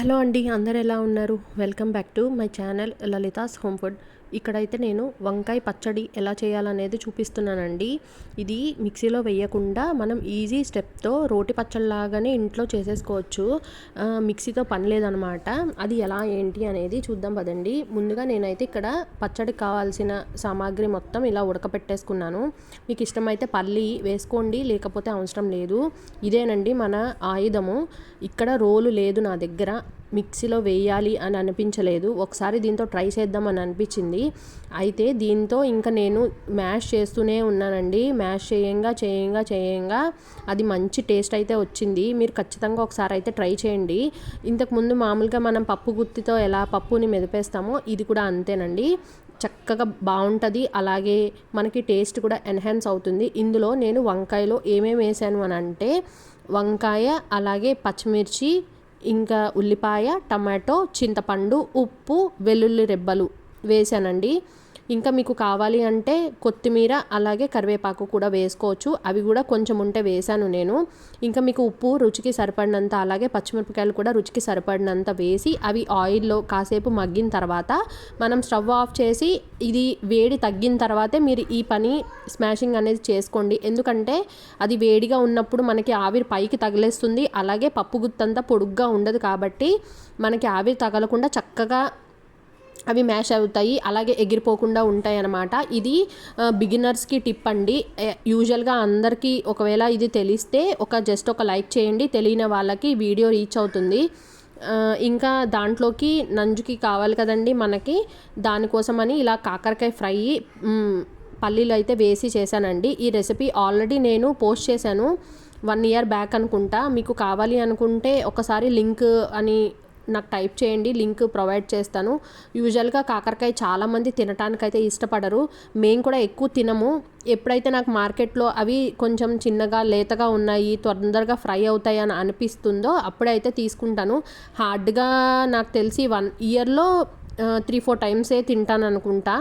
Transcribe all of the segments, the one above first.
Hello అండి అందరు ఎలా ఉన్నారు? Welcome back to my channel Lalitha's home food. ఇక్కడైతే నేను వంకాయ పచ్చడి ఎలా చేయాలనేది చూపిస్తున్నానండి. ఇది మిక్సీలో వేయకుండా మనం ఈజీ స్టెప్తో రోటి పచ్చడిలాగానే ఇంట్లో చేసేసుకోవచ్చు. మిక్సీతో పని లేదనమాట. అది ఎలా ఏంటి అనేది చూద్దాం పదండి. ముందుగా నేనైతే ఇక్కడ పచ్చడికి కావాల్సిన సామాగ్రి మొత్తం ఇలా ఉడకపెట్టేసుకున్నాను. మీకు ఇష్టమైతే పల్లి వేసుకోండి లేకపోతే అవసరం లేదు. ఇదేనండి మన ఆయుధము. ఇక్కడ రోలు లేదు నా దగ్గర. మిక్సీలో వేయాలి అని అనిపించలేదు. ఒకసారి దీంతో ట్రై చేద్దామని అనిపించింది. అయితే దీంతో ఇంకా నేను మ్యాష్ చేస్తూనే ఉన్నానండి. మ్యాష్ చేయంగా చేయంగా చేయంగా అది మంచి టేస్ట్ అయితే వచ్చింది. మీరు ఖచ్చితంగా ఒకసారి అయితే ట్రై చేయండి. ఇంతకుముందు మామూలుగా మనం పప్పు గుత్తితో ఎలా పప్పుని మెదిపేస్తామో ఇది కూడా అంతేనండి. చక్కగా బాగుంటుంది. అలాగే మనకి టేస్ట్ కూడా ఎన్హాన్స్ అవుతుంది. ఇందులో నేను వంకాయలో ఏమేమి వేసాను అని అంటే వంకాయ అలాగే పచ్చిమిర్చి ఇంకా ఉల్లిపాయ టమాటో చింతపండు ఉప్పు వెల్లుల్లి రెబ్బలు వేసానండి ఇంకా మీకు కావాలి అంటే కొత్తిమీర అలాగే కరివేపాకు కూడా వేసుకోవచ్చు. అవి కూడా కొంచెం ఉంటే వేసాను నేను. ఇంకా మీకు ఉప్పు రుచికి సరిపడినంత అలాగే పచ్చిమిరపకాయలు కూడా రుచికి సరిపడినంత వేసి అవి ఆయిల్లో కాసేపు మగ్గిన తర్వాత మనం స్టవ్ ఆఫ్ చేసి ఇది వేడి తగ్గిన తర్వాతే మీరు ఈ పని స్మాషింగ్ అనేది చేసుకోండి. ఎందుకంటే అది వేడిగా ఉన్నప్పుడు మనకి ఆవిరి పైకి తగిలేస్తుంది. అలాగే పప్పు గుత్తంతా పొడుగ్గా ఉండదు కాబట్టి మనకి ఆవిరి తగలకుండా చక్కగా అవి మ్యాష్ అవుతాయి అలాగే ఎగిరిపోకుండా ఉంటాయి అన్నమాట ఇది బిగినర్స్కి టిప్ అండి. యూజువల్గా అందరికీ ఒకవేళ ఇది తెలిస్తే ఒక జస్ట్ ఒక లైక్ చేయండి. తెలియని వాళ్ళకి వీడియో రీచ్ అవుతుంది. ఇంకా దాంట్లోకి నంజుకి కావాలి కదండి మనకి. దానికోసమని ఇలా కాకరకాయ ఫ్రై పల్లీలు అయితే వేసి చేశానండి. ఈ రెసిపీ ఆల్రెడీ నేను పోస్ట్ చేశాను వన్ ఇయర్ బ్యాక్ అనుకుంటా. మీకు కావాలి అనుకుంటే ఒకసారి లింక్ అని నాకు టైప్ చేయండి లింక్ ప్రొవైడ్ చేస్తాను. యూజువల్గా కాకరకాయ చాలామంది తినటానికైతే ఇష్టపడరు. మేము కూడా ఎక్కువ తినము. ఎప్పుడైతే నాకు మార్కెట్లో అవి కొంచెం చిన్నగా లేతగా ఉన్నాయి తొందరగా ఫ్రై అవుతాయి అని అనిపిస్తుందో అప్పుడైతే తీసుకుంటాను. హార్డ్గా నాకు తెలిసి వన్ ఇయర్లో త్రీ ఫోర్ టైమ్సే తింటాను అనుకుంటా.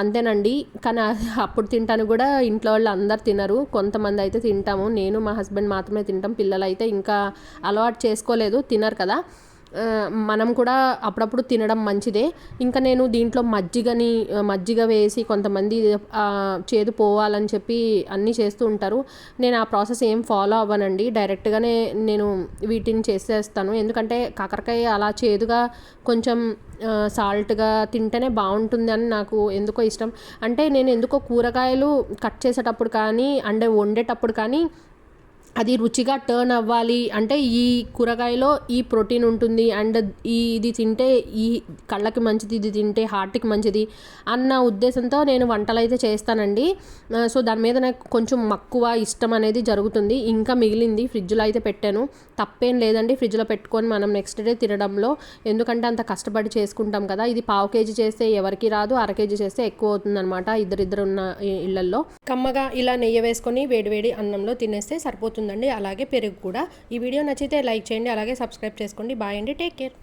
అంతేనండి. కానీ అప్పుడు తింటాను కూడా ఇంట్లో వాళ్ళు అందరు తినరు. కొంతమంది అయితే తింటాము. నేను మా హస్బెండ్ మాత్రమే తింటాం. పిల్లలు అయితే ఇంకా అలవాటు చేసుకోలేదు. తినరు కదా. మనం కూడా అప్పుడప్పుడు తినడం మంచిదే. ఇంకా నేను దీంట్లో మజ్జిగని మజ్జిగ వేసి కొంతమంది చేదు పోవాలని చెప్పి అన్నీ చేస్తూ ఉంటారు. నేను ఆ ప్రాసెస్ ఏం ఫాలో అవ్వనండి. డైరెక్ట్గానే నేను వీటిని చేసేస్తాను. ఎందుకంటే కాకరకాయ అలా చేదుగా కొంచెం సాల్ట్గా తింటేనే బాగుంటుంది అని నాకు ఎందుకో ఇష్టం. అంటే నేను ఎందుకో కూరగాయలు కట్ చేసేటప్పుడు కానీ అంటే వండేటప్పుడు కానీ అది రుచిగా టర్న్ అవ్వాలి. అంటే ఈ కూరగాయలో ఈ ప్రోటీన్ ఉంటుంది. అండ్ ఈ ఇది తింటే ఈ కళ్ళకి మంచిది ఇది తింటే హార్ట్కి మంచిది అన్న ఉద్దేశంతో నేను వంటలు అయితే చేస్తానండి. సో దాని మీద నాకు కొంచెం మక్కువ ఇష్టం అనేది జరుగుతుంది. ఇంకా మిగిలింది ఫ్రిడ్జ్లో అయితే పెట్టాను. తప్పేం లేదండి. ఫ్రిడ్జ్లో పెట్టుకొని మనం నెక్స్ట్ డే తినడంలో ఎందుకంటే అంత కష్టపడి చేసుకుంటాం కదా. ఇది పావు కేజీ చేస్తే ఎవరికి రాదు. అర కేజీ చేస్తే ఎక్కువ అవుతుంది అనమాట ఇద్దరిద్దరు ఉన్న ఇళ్ళల్లో. కమ్మగా ఇలా నెయ్యి వేసుకొని వేడివేడి అన్నంలో తినేస్తే సరిపోతుంది. ఉందండి. అలాగే పెరుగు కూడా. ఈ వీడియో నచ్చితే లైక్ చేయండి అలాగే సబ్స్క్రైబ్ చేసుకోండి. బాయ్ అండి. Take care.